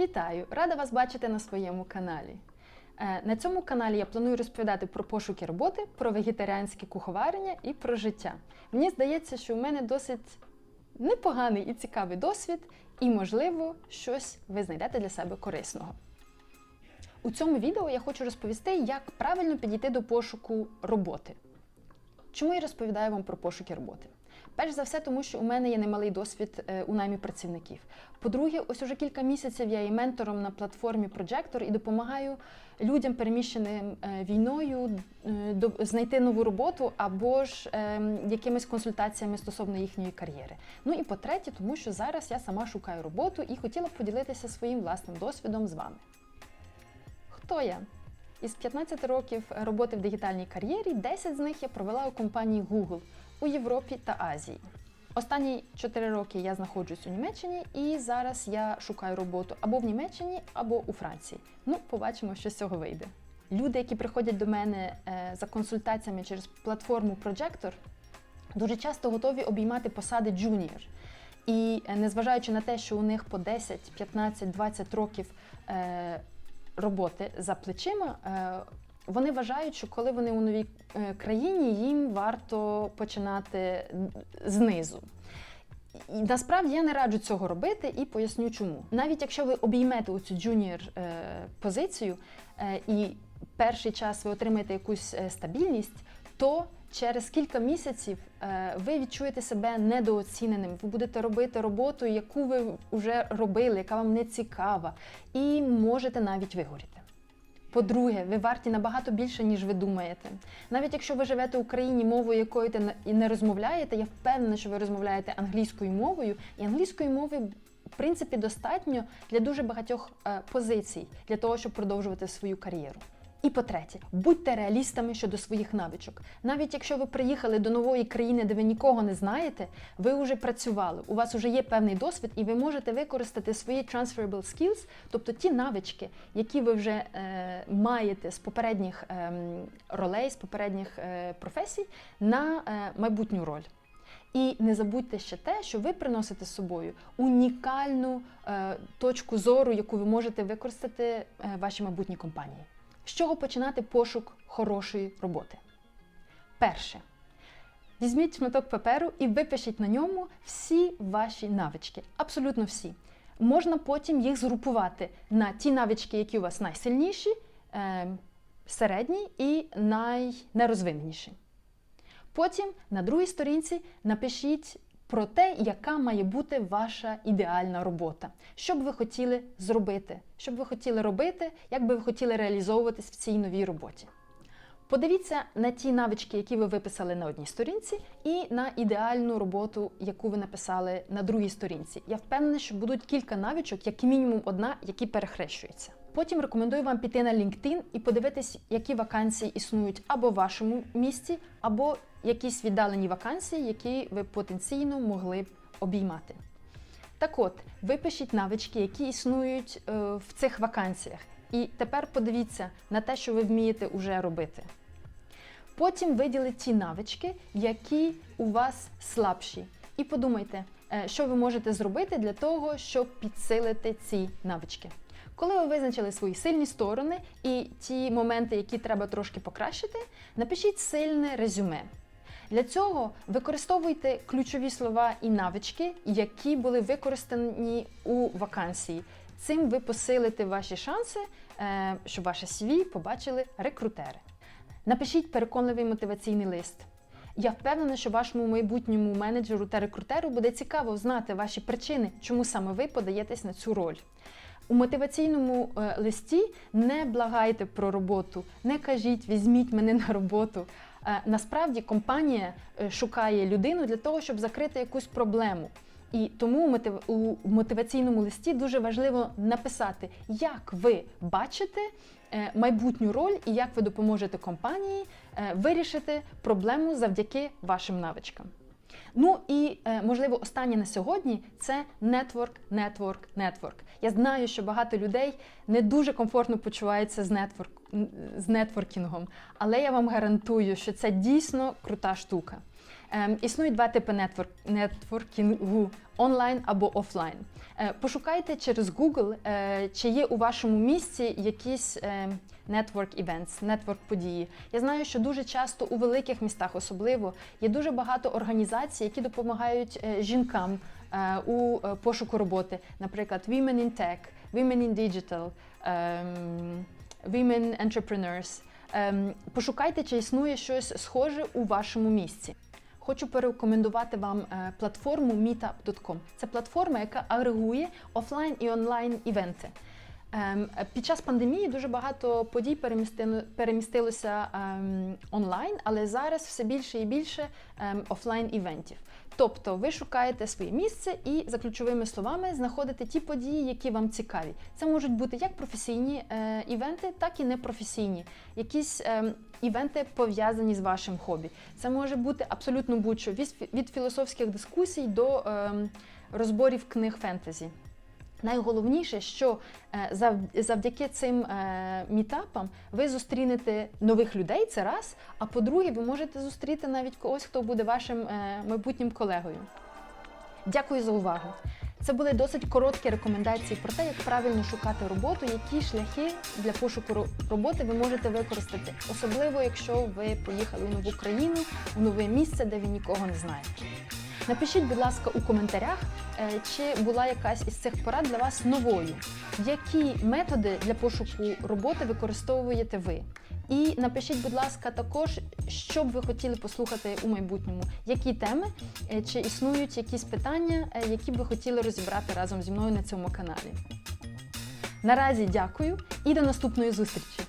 Вітаю! Рада вас бачити на своєму каналі. Е, На цьому каналі я планую розповідати про пошуки роботи, про вегетаріанське куховарення і про життя. Мені здається, що у мене досить непоганий і цікавий досвід, і, можливо, щось ви знайдете для себе корисного. У цьому відео я хочу розповісти, як правильно підійти до пошуку роботи. Чому я розповідаю вам про пошуки роботи? Перш за все, тому що у мене є немалий досвід е, у наймі працівників. По-друге, ось уже кілька місяців я є ментором на платформі Projector і допомагаю людям, переміщеним е, війною, е, знайти нову роботу або ж е, якимись консультаціями стосовно їхньої кар'єри. Ну і по-третє, тому що зараз я сама шукаю роботу і хотіла б поділитися своїм власним досвідом з вами. Хто я? Із 15 років роботи в дигітальній кар'єрі 10 з них я провела у компанії Google у Європі та Азії. Останні 4 роки я знаходжусь у Німеччині і зараз я шукаю роботу або в Німеччині, або у Франції. Ну, побачимо, що з цього вийде. Люди, які приходять до мене е, за консультаціями через платформу Projector, дуже часто готові обіймати посади джуніор. І е, незважаючи на те, що у них по 10, 15, 20 років е, роботи за плечима, е, вони вважають, що коли вони у новій е, країні, їм варто починати знизу. І насправді я не раджу цього робити і поясню чому. Навіть якщо ви обіймете оцю джуніор е, позицію і перший час ви отримаєте якусь стабільність, то через кілька місяців е, ви відчуєте себе недооціненим. Ви будете робити роботу, яку ви вже робили, яка вам не цікава, і можете навіть вигоріти. По-друге, ви варті набагато більше, ніж ви думаєте. Навіть якщо ви живете в Україні мовою, якою ти не- розмовляєте, я впевнена, що ви розмовляєте англійською мовою, і англійської мови в принципі достатньо для дуже багатьох е, позицій для того, щоб продовжувати свою кар'єру. І по-третє, будьте реалістами щодо своїх навичок. Навіть якщо ви приїхали до нової країни, де ви нікого не знаєте, ви вже працювали, у вас вже є певний досвід, і ви можете використати свої transferable skills, тобто ті навички, які ви вже е, маєте з попередніх ем, ролей, з попередніх е, професій, на е, майбутню роль. І не забудьте ще те, що ви приносите з собою унікальну е, точку зору, яку ви можете використати е, вашій майбутній компанії. З чого починати пошук хорошої роботи? Перше. Візьміть шматок паперу і випишіть на ньому всі ваші навички. Абсолютно всі. Можна потім їх згрупувати на ті навички, які у вас найсильніші, е, середні і найнерозвиненіші. Потім на другій сторінці напишіть про те, яка має бути ваша ідеальна робота. Що б ви хотіли зробити, що б ви хотіли робити, як би ви хотіли реалізовуватись в цій новій роботі. Подивіться на ті навички, які ви виписали на одній сторінці, і на ідеальну роботу, яку ви написали на другій сторінці. Я впевнена, що будуть кілька навичок, як мінімум одна, які перехрещуються. Потім рекомендую вам піти на LinkedIn і подивитись, які вакансії існують або в вашому місті, або якісь віддалені вакансії, які ви потенційно могли б обіймати. Так от, випишіть навички, які існують е, в цих вакансіях. І тепер подивіться на те, що ви вмієте уже робити. Потім виділіть ті навички, які у вас слабші. І подумайте, е, що ви можете зробити для того, щоб підсилити ці навички. Коли ви визначили свої сильні сторони і ті моменти, які треба трошки покращити, напишіть сильне резюме. Для цього використовуйте ключові слова і навички, які були використані у вакансії. Цим ви посилите ваші шанси, е, щоб ваше CV побачили рекрутери. Напишіть переконливий мотиваційний лист. Я впевнена, що вашому майбутньому менеджеру та рекрутеру буде цікаво знати ваші причини, чому саме ви подаєтесь на цю роль. У мотиваційному е, листі не благайте про роботу, не кажіть, візьміть мене на роботу. Е, насправді компанія е, шукає людину для того, щоб закрити якусь проблему. І тому у мотиваційному листі дуже важливо написати, як ви бачите майбутню роль і як ви допоможете компанії вирішити проблему завдяки вашим навичкам. Ну і е, можливо, останнє на сьогодні це нетворк, нетворк, нетворк. Я знаю, що багато людей не дуже комфортно почуваються з нетворк з нетворкінгом, але я вам гарантую, що це дійсно крута штука. Ем, існують два типи нетворк, нетворкінгу онлайн або офлайн. Е, Пошукайте через Google, е, чи є у вашому місті якісь е, network events, network події. Я знаю, що дуже часто у великих містах, особливо, є дуже багато організацій, які допомагають е, жінкам е, у е, пошуку роботи. Наприклад, Women in Tech, Women in Digital, ем, Women Entrepreneurs. Ем, Пошукайте, чи існує щось схоже у вашому місці. Хочу порекомендувати вам платформу meetup.com. Це платформа, яка агрегує офлайн і онлайн івенти. Ем, Під час пандемії дуже багато подій перемістилося ем, онлайн, але зараз все більше і більше ем, офлайн івентів. Тобто ви шукаєте своє місце і за ключовими словами знаходите ті події, які вам цікаві. Це можуть бути як професійні е, івенти, так і непрофесійні. Якісь івенти пов'язані з вашим хобі. Це може бути абсолютно будь-що від, філософських дискусій до розборів книг фентезі. Найголовніше, що е, завдяки цим е, мітапам ви зустрінете нових людей, це раз. А по-друге, ви можете зустріти навіть когось, хто буде вашим е, майбутнім колегою. Дякую за увагу. Це були досить короткі рекомендації про те, як правильно шукати роботу, які шляхи для пошуку роботи ви можете використати, особливо якщо ви поїхали в нову країну, в нове місце, де ви нікого не знаєте. Напишіть, будь ласка, у коментарях, е, чи була якась із цих порад для вас новою. Які методи для пошуку роботи використовуєте ви? І напишіть, будь ласка, також, що б ви хотіли послухати у майбутньому, які теми, е, чи існують якісь питання, е, які б ви хотіли розібрати разом зі мною на цьому каналі. Наразі дякую і до наступної зустрічі!